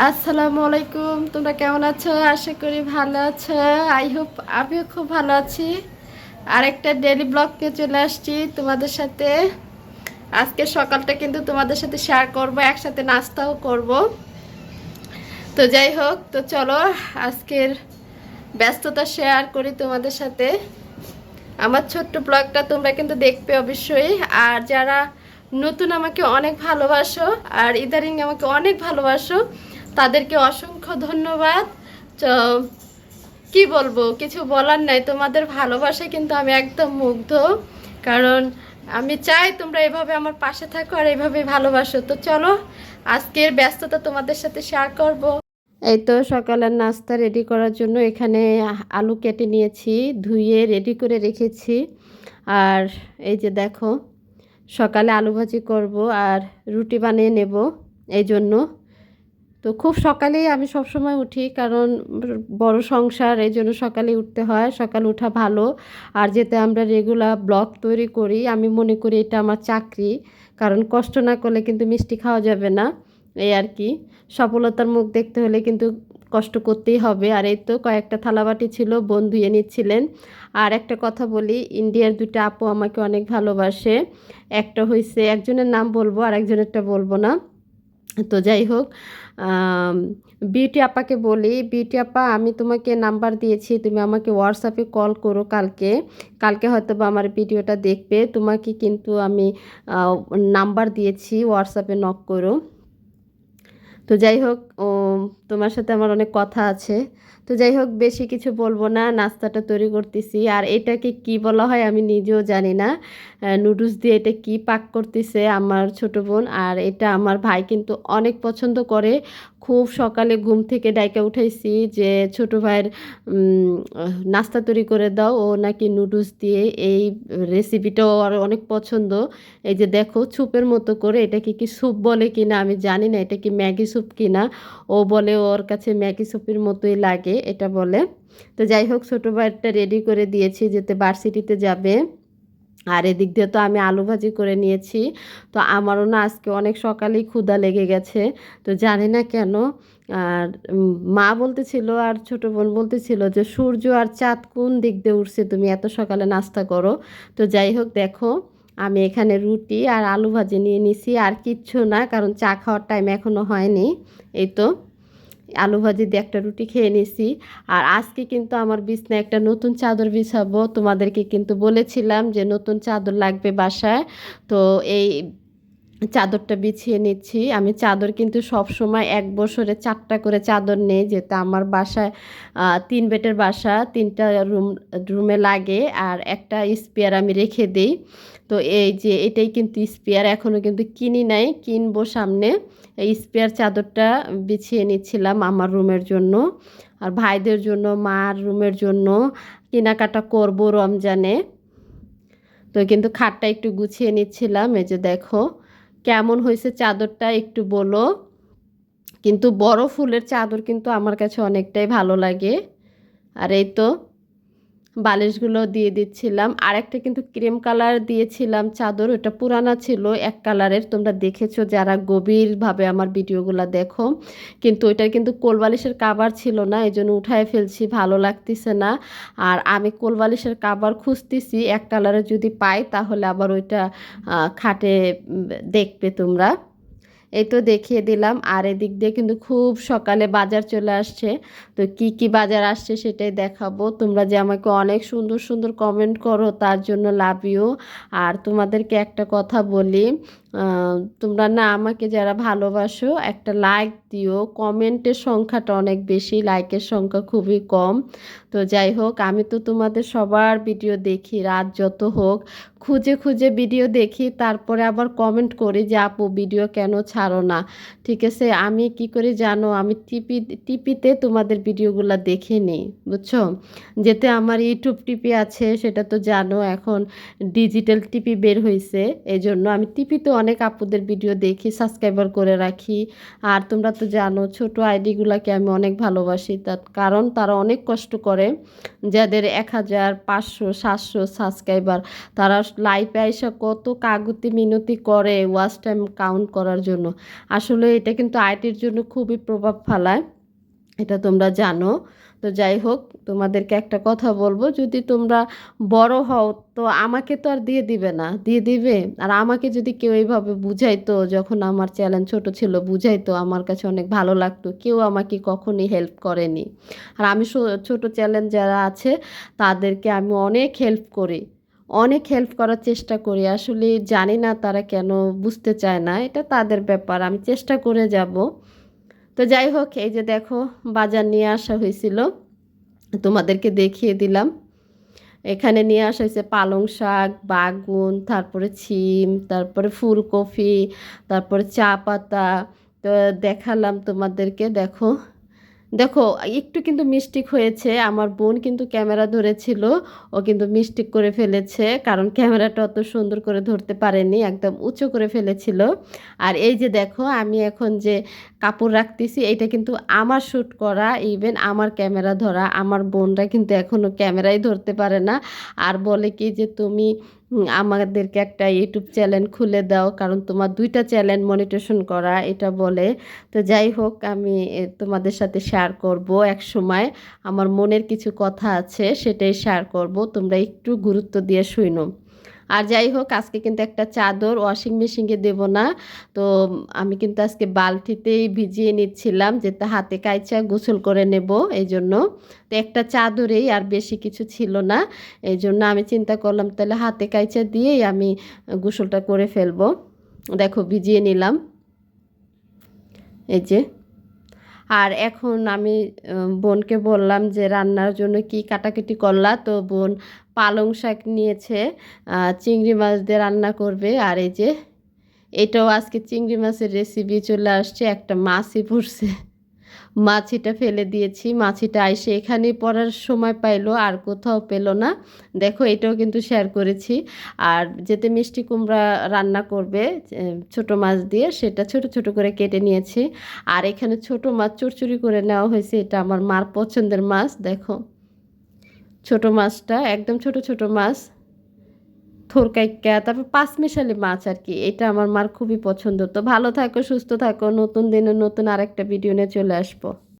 আসসালামু আলাইকুম, তোমরা কেমন আছো? আশা করি ভালো আছো। আই হোপ আমিও খুব ভালো আছি। আরেকটা ডেলি ব্লগ নিয়ে চলে আসছি তোমাদের সাথে। আজকে সকালটা কিন্তু তোমাদের সাথে শেয়ার করব, একসাথে নাস্তাও করব। তো যাই হোক, তো চলো আজকের ব্যস্ততা শেয়ার করি তোমাদের সাথে। আমার ছোট্ট ব্লগটা তোমরা কিন্তু দেখবে অবশ্যই। আর যারা নতুন আমাকে অনেক ভালোবাসো, আর ইদারিং আমাকে অনেক ভালোবাসো তাদেরকে অসংখ্য ধন্যবাদ। কি বলব, কিছু বলার নাই। তোমাদের ভালোবাসা কিন্তু আমি একদম মুগ্ধ। কারণ আমি চাই তোমরা এভাবে আমার পাশে থাকো আর এভাবে ভালোবাসো। তো চলো, আজকের ব্যস্ততা তোমাদের সাথে শেয়ার করব। এই তো সকালের নাস্তা রেডি করার জন্য এখানে আলু কেটে নিয়েছি, ধুয়ে রেডি করে রেখেছি। আর এই যে দেখো, সকালে আলু ভাজি করব আর রুটি বানিয়ে নেব। এই জন্য তো খুব সকালেই আমি সব সময় উঠি, কারণ বড় সংসার, এই জন্য সকালে উঠতে হয়। সকালে ওঠা ভালো। আর যেতে আমরা রেগুলার ব্লগ তৈরি করি। আমি মনে করি এটা আমার চাকরি, কারণ কষ্ট না করলে কিন্তু মিষ্টি খাওয়া যাবে না, এই আর কি। সফলতার মুখ দেখতে হলে কিন্তু কষ্ট করতেই হবে। আর এই তো কয়েকটা থালাবাটি ছিল বোন ধুয়ে নিচ্ছিলেন আর একটা কথা বলি, ইন্ডিয়ার দুটো আপু আমাকে অনেক ভালোবাসে। একটা হয়েছে একজনের নাম বলব আর একজনেরটা বলব না। তো যাই হোক বিউটি আপাকে বলি বিউটি আপা, আমি তোমাকে নাম্বার দিয়েছি, তুমি আমাকে হোয়াটসঅ্যাপে কল করো কালকে। কালকে হয়তো বা আমার ভিডিওটা দেখবে, তোমাকে কিন্তু আমি নাম্বার দিয়েছি হোয়াটসঅ্যাপে নক করো। তো যাই হোক তোমার সাথে আমার অনেক কথা আছে। তো যাই হোক, বেশি কিছু বলব না, নাস্তাটা তৈরি করতেছি। আর এটাকে কি বলা হয় আমি নিজেও জানি না। নুডলস দিয়ে এটা কি পাক করতেছে আমার ছোট বোন। আর এটা আমার ভাই কিন্তু অনেক পছন্দ করে। খুব সকালে ঘুম থেকে ডাইকা উঠাইছি যে, ছোট ভাইয়ের নাস্তা তৈরি করে দাও। ও নাকি নুডলস দিয়ে এই রেসিপিটাও আর অনেক পছন্দ। এই যে দেখো স্যুপের মতো করে এটাকে কি স্যুপ বলে কি না আমি জানি না। এটা কি ম্যাগি স্যুপ কিনা? ও বলে ওর কাছে ম্যাগি স্যুপের মতোই লাগে, এটা বলে। তো যাই হোক, ছোটো ভাইয়েরটা রেডি করে দিয়েছি যেতে ভার্সিটিতে যাবে। আর এদিক দিয়ে তো আমি আলু ভাজি করে নিয়েছি। তো আমারও না আজকে অনেক সকালেই ক্ষুদা লেগে গেছে। তো জানি না কেন, আর মা বলতেছিল আর ছোট বোন বলতেছিল যে, সূর্য আর চাঁদ কোন দিক দিয়ে উঠছে তুমি এত সকালে নাস্তা করো। তো যাই হোক, দেখো, আমি এখানে রুটি আর আলু ভাজি নিয়ে নিছি। আর কিচ্ছু না, কারণ চা খাওয়ার টাইম এখনও হয়নি। এই তো। আলু ভাজি দিয়ে একটা রুটি খেয়ে নিছি। আর আজকে কিন্তু আমার বিছনায় একটা নতুন চাদর বিছাবো। তোমাদেরকে কিন্তু বলেছিলাম যে নতুন চাদর লাগবে বাসায়। তো এই চাদরটা বিছিয়ে নিচ্ছি। আমি চাদর কিন্তু সব সময় এক বছরে চারটা করে চাদর নেই, যেটা আমার বাসায় তিন বেটের বাসা, তিনটা রুম, রুমে লাগে আর একটা স্পেয়ার আমি রেখে দিই। তো এই যে এটাই কিন্তু স্পেয়ার এখনও কিন্তু কিনি নাই, কিনবো সামনে। এই স্পেয়ার চাদরটা বিছিয়ে নিচ্ছিলাম আমার রুমের জন্য আর ভাইদের জন্য, মার রুমের জন্য। কেনাকাটা করব রমজানে। তো কিন্তু খাটটা একটু গুছিয়ে নিচ্ছিলাম, এই যে দেখো। কেমন হয়েছে চাদরটা একটু বলো। কিন্তু বড় ফুলের চাদর কিন্তু আমার কাছে অনেকটাই ভালো লাগে। আর এই তো বালিশগুলো দিয়ে দিচ্ছিলাম। আর একটা কিন্তু ক্রিম কালার দিয়েছিলাম, চাদর, ওটা পুরানা ছিল, এক কালারের। তোমরা দেখেছ যারা গভীরভাবে আমার ভিডিওগুলো দেখো। কিন্তু ওইটার কিন্তু কোলবালিশের কাবার ছিল না এই জন্য উঠায় ফেলছি, ভালো লাগতেছে না। আর আমি কোলবালিশের কাবার খুঁজতেছি, এক কালারের যদি পাই তাহলে আবার ওইটা খাটে দেখবে তোমরা। এই তো দেখিয়ে দিলাম। আর এদিক দিয়ে কিন্তু খুব সকালে বাজার চলে আসছে। তো কি কি বাজার আসছে সেটাই দেখাবো। তোমরা যে আমাকে অনেক সুন্দর সুন্দর কমেন্ট করো, তার জন্য লাভ ইউ আর তোমাদেরকে একটা কথা বলি তোমরা না আমাকে যারা ভালোবাসো, একটা লাইক দিও। কমেন্টের সংখ্যাটা অনেক বেশি লাইকের সংখ্যা খুবই কম। তো যাই হোক, আমি তো তোমাদের সবার ভিডিও দেখি, রাত যত হোক। খুঁজে খুঁজে ভিডিও দেখি, তারপরে আবার কমেন্ট করি যে, আপু ভিডিও কেন ছাড়ো না? ঠিক আছে? আমি কি করে জানো? আমি টিপি টিপিতে তোমাদের ভিডিওগুলো দেখে নিই, বুঝছ? যেতে আমার ইউটিউব টিপি আছে, সেটা তো জানো, এখন ডিজিটাল টিপি বের হয়েছে এই জন্য আমি টিপিতে অনেক আপুদের ভিডিও দেখি সাবস্ক্রাইবার করে রাখি। আর তোমরা তো জানো, ছোট আইডিগুলোকে আমি অনেক ভালোবাসি। তার কারণ তারা অনেক কষ্ট করে। যাদের এক হাজার পাঁচশো, সাতশো সাবস্ক্রাইবার তারা লাইভে আইসা কত কাগুতি মিনতি করে ওয়াচ টাইম কাউন্ট করার জন্য। আসলে এটা কিন্তু আইটির জন্য খুবই প্রভাব ফেলায়। এটা তোমরা জানো। তো যাই হোক, তোমাদেরকে একটা কথা বলব, যদি তোমরা বড় হও, তো আমাকে তো আর দিয়ে দিবে না, দিয়ে দিবে? আর আমাকে যদি কেউ এইভাবে বুঝাইতো, যখন আমার চ্যালেঞ্জ ছোট ছিল, বুঝাইতো, আমার কাছে অনেক ভালো লাগতো, কেউ আমাকে কখনই হেল্প করেনি। আর আমি ছোট চ্যালেঞ্জ যারা আছে, তাদেরকে আমি অনেক হেল্প করি, অনেক হেল্প করার চেষ্টা করি, আসলে জানি না তারা কেন বুঝতে চায় না, এটা তাদের ব্যাপার, আমি চেষ্টা করে যাব। তো যাই হোক, এই যে দেখো, বাজার নিয়ে আসা হয়েছিল। তোমাদেরকে দেখিয়ে দিলাম। এখানে নিয়ে আসা হয়েছে পালং শাক, বাগুন, তারপরে ছিম, তারপরে ফুলকপি, তারপরে চা পাতা। তো দেখালাম তোমাদেরকে, দেখো। দেখো, একটু কিন্তু মিস্টেক হয়েছে। আমার বোন কিন্তু ক্যামেরা ধরেছিল, ও কিন্তু মিস্টেক করে ফেলেছে, কারণ ক্যামেরাটা অত সুন্দর করে ধরতে পারেনি, একদম উঁচু করে ফেলেছিল। আর এই যে দেখো, আমি এখন যে কাপড় রাখতেছি এটা কিন্তু আমার শ্যুট করা ইভেন আমার ক্যামেরা ধরা, আমার বোনরা কিন্তু এখনও ক্যামেরাই ধরতে পারে না। আর বলে কি যে, তুমি আমাদেরকে একটা ইউটিউব চ্যানেল খুলে দাও। কারণ তোমার দুইটা চ্যানেল মনিটেশন করা, এটা বলে। তো যাই হোক, আমি তোমাদের সাথে শেয়ার করব। এক সময় আমার মনের কিছু কথা আছে, সেটাই শেয়ার করব। তোমরা একটু গুরুত্ব দিয়ে শুনো আর যাই হোক, আজকে কিন্তু একটা চাদর ওয়াশিং মেশিনে দেব না। তো আমি কিন্তু আজকে বালতিতেই ভিজিয়ে নিচ্ছিলাম যেটা হাতে কাইচা গোসল করে নেব এই জন্য তো একটা চাদরেই আর বেশি কিছু ছিল না। এই জন্য আমি চিন্তা করলাম, তাহলে হাতে কাইচা দিয়েই আমি গোসলটা করে ফেলব। দেখো, ভিজিয়ে নিলাম। এই যে। আর এখন আমি বোনকে বললাম যে রান্নার জন্য কি কাটাকাটি করলা? তো বোন পালং শাক নিয়েছে চিংড়ি মাছ দিয়ে রান্না করবে। আর এই যে, এটাও আজকে চিংড়ি মাছের রেসিপি চলে আসছে, একটা মাছই পড়ছে। মাছিটা ফেলে দিয়েছি। মাছিটা আইসে এখানে পড়ার সময় পাইলো, আর কোথাও পেল না। দেখো, এটাও কিন্তু শেয়ার করেছি। আর যেতে মিষ্টি কুমড়া রান্না করবে ছোট মাছ দিয়ে, সেটা ছোট ছোট করে কেটে নিয়েছি। আর এখানে ছোট মাছ চুরচুরি করে নেওয়া হয়েছে, এটা আমার মার পছন্দের মাছ, দেখো। ছোট মাছটা, একদম ছোট ছোট মাছ। থোরকাইকা তারপর পাঁচমিশালি মাছ আর কি, এটা আমার মার খুবই পছন্দ। তো ভালো থাকো, সুস্থ থাকো, নতুন দিনে নতুন আরেকটা ভিডিও নিয়ে চলে আসব।